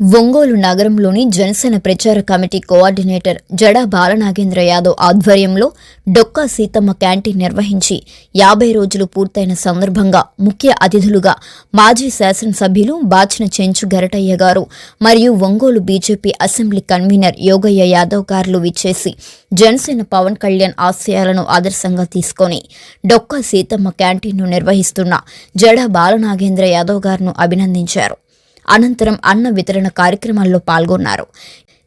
ఒంగోలు నగరంలోని జనసేన ప్రచార committee coordinator Jada Balanagendra Yadav ఆధ్వర్యంలో డొక్కా సీతమ్మ క్యాంటీన్ నిర్వహించి యాభై రోజులు పూర్తయిన సందర్భంగా ముఖ్య అతిథులుగా మాజీ శాసనసభ్యులు బాచిన చెంచు గరటయ్య గారు మరియు Ongole BJP assembly convener Yogayya Yadav గారులు విచ్చేసి జనసేన పవన్ కళ్యాణ్ ఆశయాలను ఆదర్శంగా తీసుకొని డొక్కా సీతమ్మ క్యాంటీన్ను నిర్వహిస్తున్న జడా బాలనాగేంద్ర యాదవ్ గారును అభినందించారు. అనంతరం అన్న వితరణ కార్యక్రమాల్లో పాల్గొన్నారు.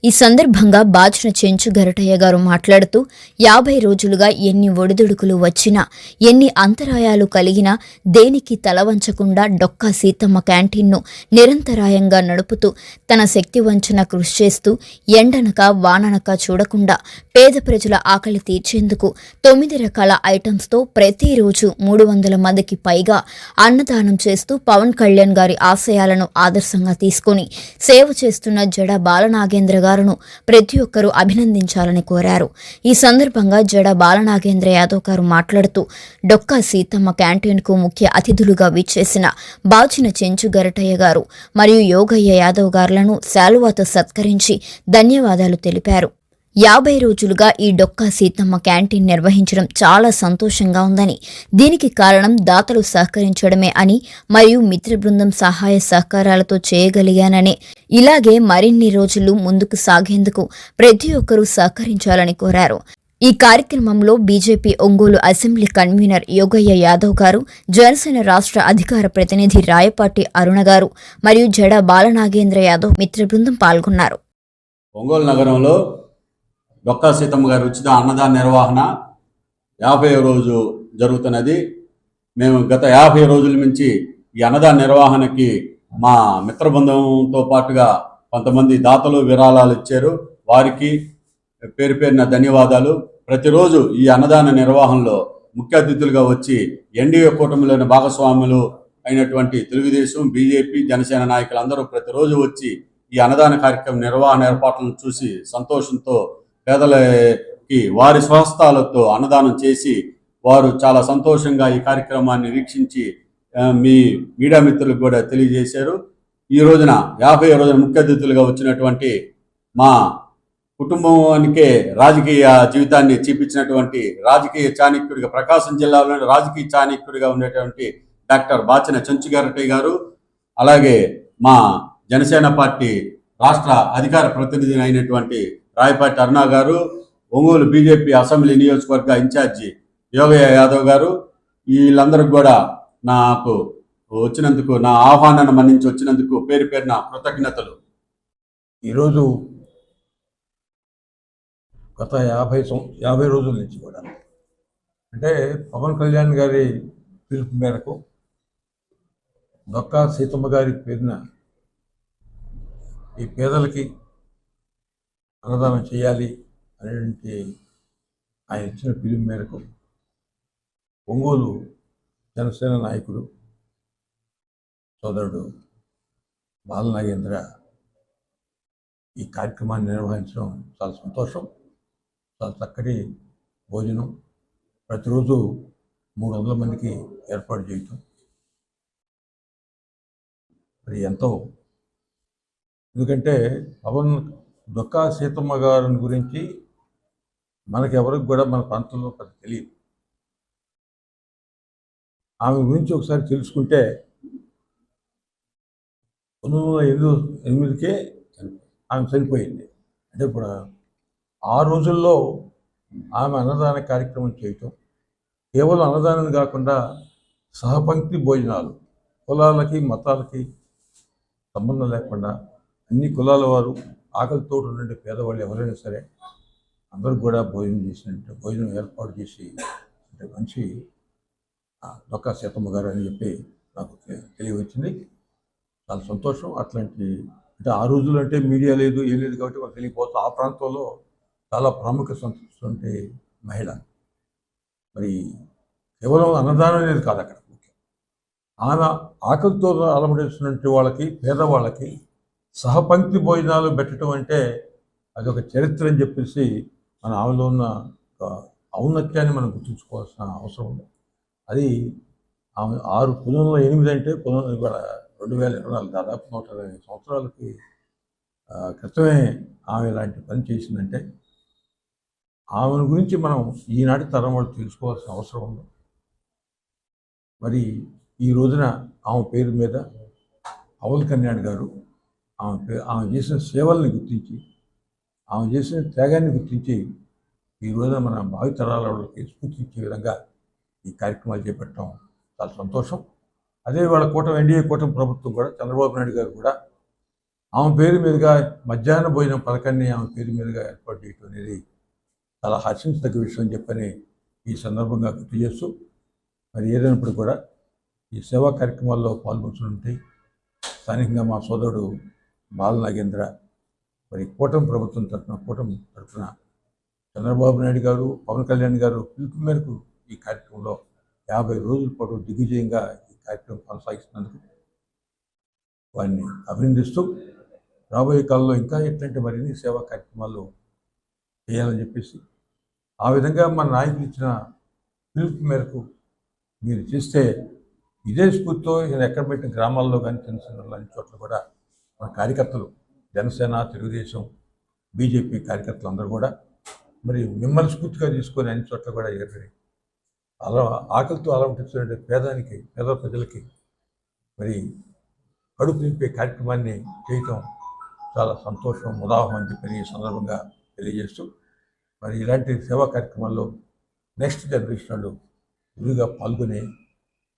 ఈ సందర్భంగా బాచిన చెంచు గరటయ్య గారు మాట్లాడుతూ యాభై రోజులుగా ఎన్ని ఒడిదుడుకులు వచ్చినా ఎన్ని అంతరాయాలు కలిగినా దేనికి తలవంచకుండా డొక్కా సీతమ్మ క్యాంటీన్ను నిరంతరాయంగా నడుపుతూ తన శక్తి వంచన కృషి చేస్తూ ఎండనక వాననక చూడకుండా పేద ప్రజల ఆకలి తీర్చేందుకు తొమ్మిది రకాల ఐటమ్స్తో ప్రతిరోజు మూడు వందల మందికి పైగా అన్నదానం చేస్తూ పవన్ కళ్యాణ్ గారి ఆశయాలను ఆదర్శంగా తీసుకొని సేవ చేస్తున్న జడ బాలనాగేంద్ర గారును ప్రతి ఒక్కరూ అభినందించాలని కోరారు. ఈ సందర్భంగా జడ బాలనాగేంద్ర యాదవ్ గారు మాట్లాడుతూ డొక్కా సీతమ్మ క్యాంటీన్కు ముఖ్య అతిథులుగా విచ్చేసిన బాచిన చెంచు గరటయ్య గారు మరియు యోగయ్య యాదవ్ గారులను శాలువాతో సత్కరించి ధన్యవాదాలు తెలిపారు. యాభై రోజులుగా ఈ డొక్కా సీతమ్మ క్యాంటీన్ నిర్వహించడం చాలా సంతోషంగా ఉందని దీనికి కారణం దాతలు సహకరించడమే అని మరియు మిత్ర బృందం సహాయ సహకారాలతో చేయగలిగానని ఇలాగే మరిన్ని రోజులు ముందుకు సాగేందుకు ప్రతి ఒక్కరూ సహకరించాలని కోరారు. ఈ కార్యక్రమంలో BJP Ongole assembly convener Yogayya Yadav గారు జనసేన రాష్ట్ర అధికార ప్రతినిధి రాయపాటి అరుణ గారు మరియు జడ బాలనాగేంద్ర యాదవ్ మిత్ర బృందం పాల్గొన్నారు. ఒంగోలు నగరంలో డొక్కా సీతమ్మ గారి ఉచిత అన్నదాన నిర్వహణ యాభై రోజు జరుగుతున్నది. మేము గత యాభై రోజుల నుంచి ఈ అన్నదాన నిర్వహణకి మా మిత్ర బృందంతో పాటుగా కొంతమంది దాతలు విరాళాలు ఇచ్చారు. వారికి పేరు పేరిన ధన్యవాదాలు. ప్రతిరోజు ఈ అన్నదాన నిర్వహణలో ముఖ్య అతిథులుగా వచ్చి ఎన్డీఏ కూటమిలోని భాగస్వాములు అయినటువంటి తెలుగుదేశం బీజేపీ జనసేన నాయకులందరూ ప్రతిరోజు వచ్చి ఈ అన్నదాన కార్యక్రమం నిర్వహణ ఏర్పాట్లను చూసి సంతోషంతో పేదలకి వారి స్వహస్తాలతో అన్నదానం చేసి వారు చాలా సంతోషంగా ఈ కార్యక్రమాన్ని వీక్షించి మీ మీడియా మిత్రులకు కూడా తెలియజేశారు. ఈ రోజున యాభై రోజున ముఖ్య అతిథులుగా వచ్చినటువంటి మా కుటుంబానికే రాజకీయ జీవితాన్ని చూపించినటువంటి రాజకీయ చాణక్యుడిగా ప్రకాశం జిల్లాలోని రాజకీయ చాణక్యుడిగా ఉండేటువంటి డాక్టర్ బాచిన చెంచుగారటి గారు అలాగే మా జనసేన పార్టీ రాష్ట్ర అధికార ప్రతినిధి అయినటువంటి రాయపాటి అరుణా గారు ఒంగోలు బీజేపీ అసెంబ్లీ నియోజకవర్గ ఇన్ఛార్జి యోగయ్య యాదవ్ గారు వీళ్ళందరికి కూడా నాకు వచ్చినందుకు నా ఆహ్వానాన్ని మన్నించి వచ్చినందుకు పేరు పేరున కృతజ్ఞతలు. ఈరోజు గత యాభై సం యాభై రోజుల నుంచి కూడా అంటే పవన్ కళ్యాణ్ గారి పిలుపు మేరకు దొక్కా సీతమ్మ గారి పేరున ఈ పేదలకి అన్నదానం చేయాలి అనేటువంటి ఆయన ఇచ్చిన పిలుపు మేరకు ఒంగోలు జనసేన నాయకుడు సోదరుడు బాలనాగేంద్ర ఈ కార్యక్రమాన్ని నిర్వహించడం చాలా సంతోషం చాలా చక్కటి భోజనం. ప్రతిరోజు మూడు వందల మందికి ఏర్పాటు చేయటం. మరి ఎంతో. ఎందుకంటే పవన్ దొక్కా సీతమ్మ గారిని గురించి మనకి ఎవరికి కూడా మన ప్రాంతంలో పెద్ద తెలియదు. ఆమె గురించి ఒకసారి తెలుసుకుంటే పంతొమ్మిది వందల ఎనిమిది ఎనిమిదికే ఆమె చనిపోయింది. అంటే ఇప్పుడు ఆ రోజుల్లో ఆమె అన్నదాన కార్యక్రమం చేయటం కేవలం అన్నదానం కాకుండా సహపంక్తి భోజనాలు కులాలకి మతాలకి సంబంధం లేకుండా అన్ని కులాల వారు ఆకలితో ఉన్నటువంటి పేదవాళ్ళు ఎవరైనా సరే అందరూ కూడా భోజనం చేసినట్టు భోజనం ఏర్పాటు చేసి అంటే మంచి ఆ, సీతమ్మ గారు అని చెప్పి నాకు తెలియవచ్చింది. చాలా సంతోషం. అట్లాంటి అంటే ఆ రోజులు అంటే మీడియా లేదు ఏం లేదు కాబట్టి వాళ్ళు తెలియకపోతే ఆ ప్రాంతంలో చాలా ప్రాముఖ్య సంతృప్తి మహిళ. మరి కేవలం అన్నదానం అనేది కాదు అక్కడ ముఖ్యం. ఆమె ఆకలితో అలమడిస్తున్నటువంటి వాళ్ళకి పేదవాళ్ళకి సహపంక్తి భోజనాలు పెట్టడం అంటే అదొక చరిత్ర అని చెప్పేసి మన ఆమెలో ఉన్న ఒక ఔన్నత్యాన్ని మనం గుర్తుంచుకోవాల్సిన అవసరం ఉంది. అది ఆమె ఆరు పునరులో ఎనిమిది అంటే పునరు ఇవాళ రెండు వేల ఇరవై నాలుగు దాదాపు నూట ఇరవై సంవత్సరాలకి క్రితమే ఆమె ఇలాంటి పని చేసిందంటే ఆమెను గురించి మనం ఈనాటి తరం వాళ్ళు తెలుసుకోవాల్సిన అవసరం ఉంది. మరి ఈ రోజున ఆమె పేరు మీద అవల్ కళ్యాణ్ గారు ఆమె పే ఆమె చేసిన సేవల్ని గుర్తించి ఆమె చేసిన త్యాగాన్ని గుర్తించి ఈ రోజున మన భావితరాల వాళ్ళకి స్ఫూర్తించే విధంగా ఈ కార్యక్రమాలు చేపట్టడం చాలా సంతోషం. అదే వాళ్ళ కూటమి ఎన్డీఏ కూటమి ప్రభుత్వం కూడా చంద్రబాబు నాయుడు గారు కూడా ఆమె పేరు మీదుగా మధ్యాహ్న భోజనం పథకాన్ని ఆమె పేరు మీదుగా ఏర్పాటు చేయడం అనేది చాలా హర్షించదగ్గ విషయం అని చెప్పని ఈ సందర్భంగా గుర్తు చేస్తూ మరి ఏదైనప్పుడు కూడా ఈ సేవా కార్యక్రమాల్లో పాల్గొంటుంటే స్థానికంగా మా సోదరుడు బాల నాగేంద్ర మరి కూటమి ప్రభుత్వం తరఫున కూటమి తరఫున చంద్రబాబు నాయుడు గారు పవన్ కళ్యాణ్ గారు పిలుపు మేరకు ఈ కార్యక్రమంలో యాభై రోజుల పాటు దిగ్విజయంగా ఈ కార్యక్రమం కొనసాగిస్తున్నందుకు వారిని అభినందిస్తూ రాబోయే కాలంలో ఇంకా ఎట్లాంటి మరిన్ని సేవా కార్యక్రమాలు చేయాలని చెప్పేసి ఆ విధంగా మన నాయకులు ఇచ్చిన పిలుపు మేరకు మీరు చేస్తే ఇదే స్ఫూర్తితో ఈయన ఎక్కడ పెట్టిన గ్రామాల్లో కానీ చిన్న చిన్న చోట్ల కూడా మన కార్యకర్తలు జనసేన తెలుగుదేశం బీజేపీ కార్యకర్తలు అందరూ కూడా మరి మిమ్మల్ని స్ఫూర్తిగా తీసుకొని అన్ని చోట్ల కూడా ఏర్పడి అలా ఆకలితో అలమటించిన పేదానికి పేద ప్రజలకి మరి కడుపు నింపే కార్యక్రమాన్ని చేయటం చాలా సంతోషం ఉదాహం అని చెప్పి ఈ సందర్భంగా తెలియజేస్తూ మరి ఇలాంటి సేవా కార్యక్రమాల్లో నెక్స్ట్ జనరేషన్ వాళ్ళు విరిగా పాల్గొని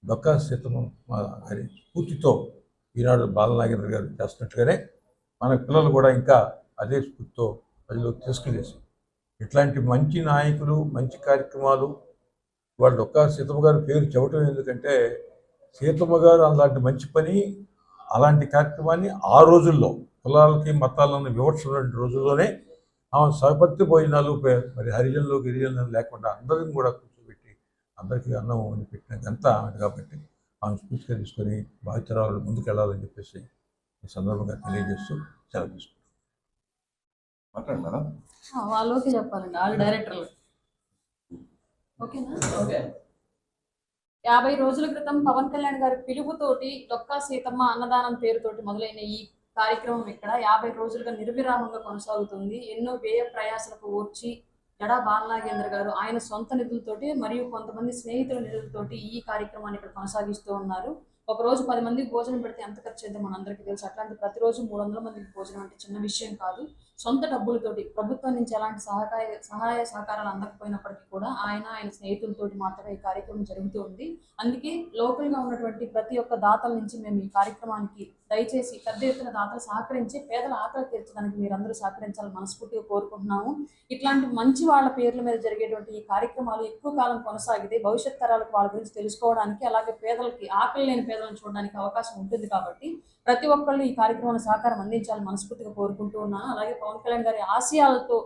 డొక్కా సీతమ్మ గారి స్ఫూర్తితో ఈనాడు బాలనాగేంద్ర గారు చేస్తున్నట్టుగానే మన పిల్లలు కూడా ఇంకా అదే స్ఫూర్తితో ప్రజలు తీసుకెళ్ళేసి ఇట్లాంటి మంచి నాయకులు మంచి కార్యక్రమాలు వాళ్ళు ఒక్క సీతమ్మ గారి పేరు చెప్పటం ఎందుకంటే సీతమ్మ గారు అలాంటి మంచి పని అలాంటి కార్యక్రమాన్ని ఆ రోజుల్లో కులాలకి మతాలను వివక్ష ఉన్నటువంటి రోజుల్లోనే ఆమె సహపత్తి భోజనాలు మరి హరిజనులు గిరిజనులు లేకుండా అందరిని కూడా కూర్చోబెట్టి అందరికీ అన్నం వండి పెట్టిన ఘనత ఆమె కాబట్టి ఆమె స్ఫూర్తిగా తీసుకొని బాధ్యతరాలు ముందుకు వెళ్ళాలని చెప్పేసి ఈ సందర్భంగా తెలియజేస్తూ సెలవు తీసుకుంటాం మాట్లాడు మేడం. ఆ, వాళ్ళకి చెప్పాలండి వాళ్ళు డైరెక్టర్లు. ఓకేనా? ఓకే. యాభై రోజుల క్రితం పవన్ కళ్యాణ్ గారి పిలుపుతోటి డొక్కా సీతమ్మ అన్నదానం పేరుతోటి మొదలైన ఈ కార్యక్రమం ఇక్కడ యాభై రోజులుగా నిర్విరామంగా కొనసాగుతుంది. ఎన్నో వ్యయ ప్రయాసలకు ఓర్చి జడా బాలనాగేంద్ర గారు ఆయన సొంత నిధులతోటి మరియు కొంతమంది స్నేహితుల నిధులతోటి ఈ కార్యక్రమాన్ని ఇక్కడ కొనసాగిస్తూ ఉన్నారు. ఒక రోజు పది మందికి భోజనం పెడితే ఎంత ఖర్చు అయితే మనందరికీ తెలుసు. అట్లాంటి ప్రతిరోజు మూడు వందల మందికి భోజనం అంటే చిన్న విషయం కాదు. సొంత డబ్బులతోటి ప్రభుత్వం నుంచి ఎలాంటి సహకాయ సహాయ సహకారాలు అందకపోయినప్పటికీ కూడా ఆయన ఆయన స్నేహితులతోటి మాత్రమే ఈ కార్యక్రమం జరుగుతూ ఉంది. అందుకే లోకల్గా ఉన్నటువంటి ప్రతి ఒక్క దాతల నుంచి మేము ఈ కార్యక్రమానికి దయచేసి పెద్ద ఎత్తున దాతలు సహకరించి పేదల ఆకలి తీర్చడానికి మీరందరూ సహకరించాలని మనస్ఫూర్తిగా కోరుకుంటున్నాము. ఇట్లాంటి మంచి వాళ్ళ పేర్ల మీద జరిగేటువంటి ఈ కార్యక్రమాలు ఎక్కువ కాలం కొనసాగితే భవిష్యత్ తరాలకు వాళ్ళ గురించి తెలుసుకోవడానికి అలాగే పేదలకి ఆకలి లేని పేదలను చూడడానికి అవకాశం ఉంటుంది కాబట్టి ప్రతి ఒక్కళ్ళు ఈ కార్యక్రమాన్ని సహకారం అందించాలని మనస్ఫూర్తిగా కోరుకుంటూ ఉన్నాను. అలాగే పవన్ కళ్యాణ్ గారి ఆశయాలతో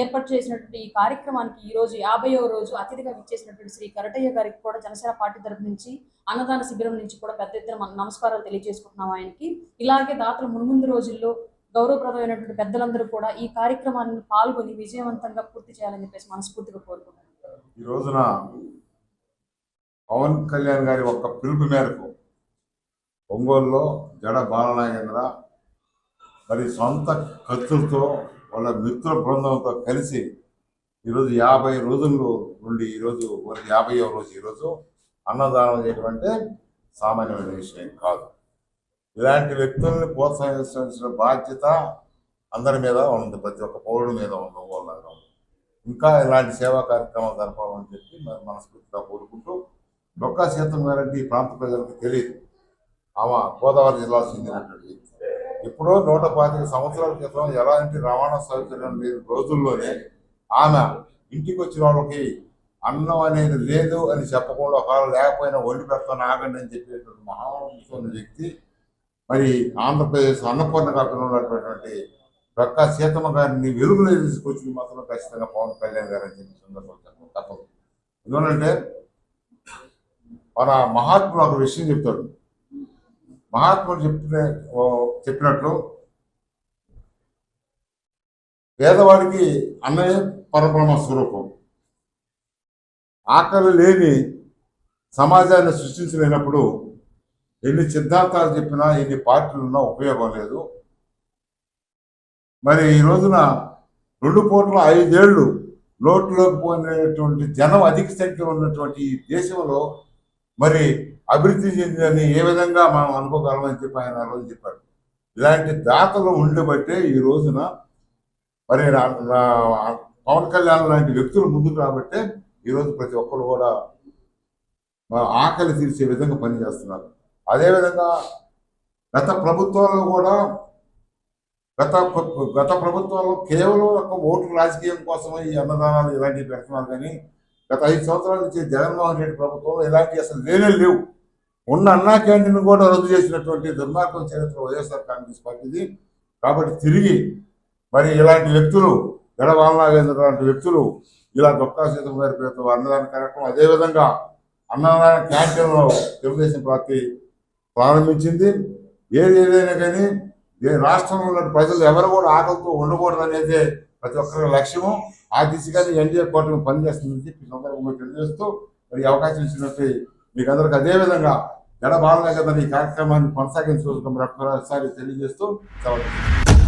ఏర్పాటు చేసినటువంటి ఈ కార్యక్రమానికి ఈ రోజు యాభైవ రోజు అతిథిగా విచ్చేసినటువంటి శ్రీ కరటయ్య గారికి కూడా జనసేన పార్టీ తరపు నుంచి అన్నదాన శిబిరం నుంచి కూడా పెద్ద ఎత్తున మన నమస్కారాలు తెలియజేసుకుంటున్నాం ఆయనకి. ఇలాగే దాతలు మున్ముందు రోజుల్లో గౌరవప్రదమైనటువంటి పెద్దలందరూ కూడా ఈ కార్యక్రమాన్ని పాల్గొని విజయవంతంగా పూర్తి చేయాలని చెప్పేసి మనస్ఫూర్తిగా కోరుకుంటున్నాను. ఈ రోజున పవన్ కళ్యాణ్ గారి ఒక పిలుపు మేరకు ఒంగోలులో జడ బాలనాగేంద్ర మరి సొంత ఖర్చులతో వాళ్ళ మిత్రుల బృందంతో కలిసి ఈరోజు యాభై రోజుల్లో నుండి ఈరోజు మరి యాభైవ రోజు ఈరోజు అన్నదానం చేయడం అంటే సామాన్యమైన విషయం కాదు. ఇలాంటి వ్యక్తుల్ని ప్రోత్సహించాల్సిన బాధ్యత అందరి మీద ఉంది. ప్రతి ఒక్క పౌరుడి మీద ఉంది ఒంగోలు ఇంకా ఇలాంటి సేవా కార్యక్రమాలు జరపాలని చెప్పి మరి మనస్ఫూర్తిగా కోరుకుంటూ డొక్కా సీతం గారంటే ఈ ప్రాంత ప్రజలకు తెలియదు. ఆమె గోదావరి జిల్లాకు చెందినటువంటి ఎప్పుడో నూట పాతిక సంవత్సరాల క్రితం ఎలాంటి రవాణా సౌకర్యం లేని రోజుల్లోనే ఆమె ఇంటికి వచ్చిన వాళ్ళకి అన్నం అనేది లేదు అని చెప్పకుండా ఒకవేళ లేకపోయినా ఒళ్ళు పెడతాను ఆగండి అని చెప్పేటువంటి మహానుభావుని వ్యక్తి మరి ఆంధ్రప్రదేశ్ అన్నపూర్ణ కాకుండా ఉన్నటువంటి ప్రక్క సీతమ్మ గారిని వెలుగులో తీసుకొచ్చి మాత్రం ఖచ్చితంగా పవన్ కళ్యాణ్ గారు అని చెప్పి సందర్భంగా తప్పదు. ఎందుకంటే మన మహాత్ముడు ఒక విషయం చెప్తాడు. మహాత్ముడు చెప్పిన చెప్పినట్లు పేదవాడికి అన్నయ్య పరబ్రహ్మ స్వరూపం. ఆకలి లేని సమాజాన్ని సృష్టించలేనప్పుడు ఎన్ని సిద్ధాంతాలు చెప్పినా ఎన్ని పార్టీలు ఉన్నా ఉపయోగం లేదు. మరి ఈ రోజున రెండు కోట్ల ఐదేళ్ళు లోటులోకి పోయినటువంటి జనం అధిక సంఖ్యలో ఉన్నటువంటి ఈ దేశంలో మరి అభివృద్ధి చెందిందని ఏ విధంగా మనం అనుకోగలమని చెప్పి ఆయన ఆ రోజు చెప్పాడు. ఇలాంటి దాతలు ఉండబట్టే ఈ రోజున మరి పవన్ కళ్యాణ్ లాంటి వ్యక్తులు ముందుకు రాబట్టే ఈరోజు ప్రతి ఒక్కరు కూడా ఆకలి తీర్చే విధంగా పనిచేస్తున్నారు. అదేవిధంగా గత ప్రభుత్వాలు కూడా గత గత ప్రభుత్వంలో కేవలం ఒక ఓటు రాజకీయం కోసమే ఈ అన్నదానాలు ఇలాంటివి పెడుతున్నారు కానీ గత ఐదు సంవత్సరాల నుంచి జగన్మోహన్ రెడ్డి ప్రభుత్వం ఇలాంటివి అసలు లేనే లేవు. ఉన్న అన్నా క్యాంటీన్ కూడా రద్దు చేసినటువంటి దుర్మార్గం చరిత్ర వైఎస్ఆర్ కాంగ్రెస్ పార్టీది. కాబట్టి తిరిగి మరి ఇలాంటి వ్యక్తులు గడవాల నాగేంద్ర లాంటి వ్యక్తులు ఇలా దొక్కా సీతం గారి పేరుతో అన్నదాన కార్యక్రమం అదేవిధంగా అన్నదాన క్యాంటీన్లో తెలుగుదేశం పార్టీ ప్రారంభించింది. ఏది ఏదైనా కానీ ఏ రాష్ట్రంలో ఉన్న ప్రజలు ఎవరు కూడా ఆకలితో ఉండకూడదు అనేది ప్రతి ఒక్కరి లక్ష్యము. ఆ దిశగానే ఎన్డీఏ కూటమి పనిచేస్తుందని చెప్పి సందర్భంగా తెలియజేస్తూ మరి అవకాశం ఇచ్చినట్టు మీకు అందరికి అదేవిధంగా జడ బాలనగర్ ఈ కార్యక్రమాన్ని కొనసాగించవలసిన మరొకసారి తెలియజేస్తూ సెలవు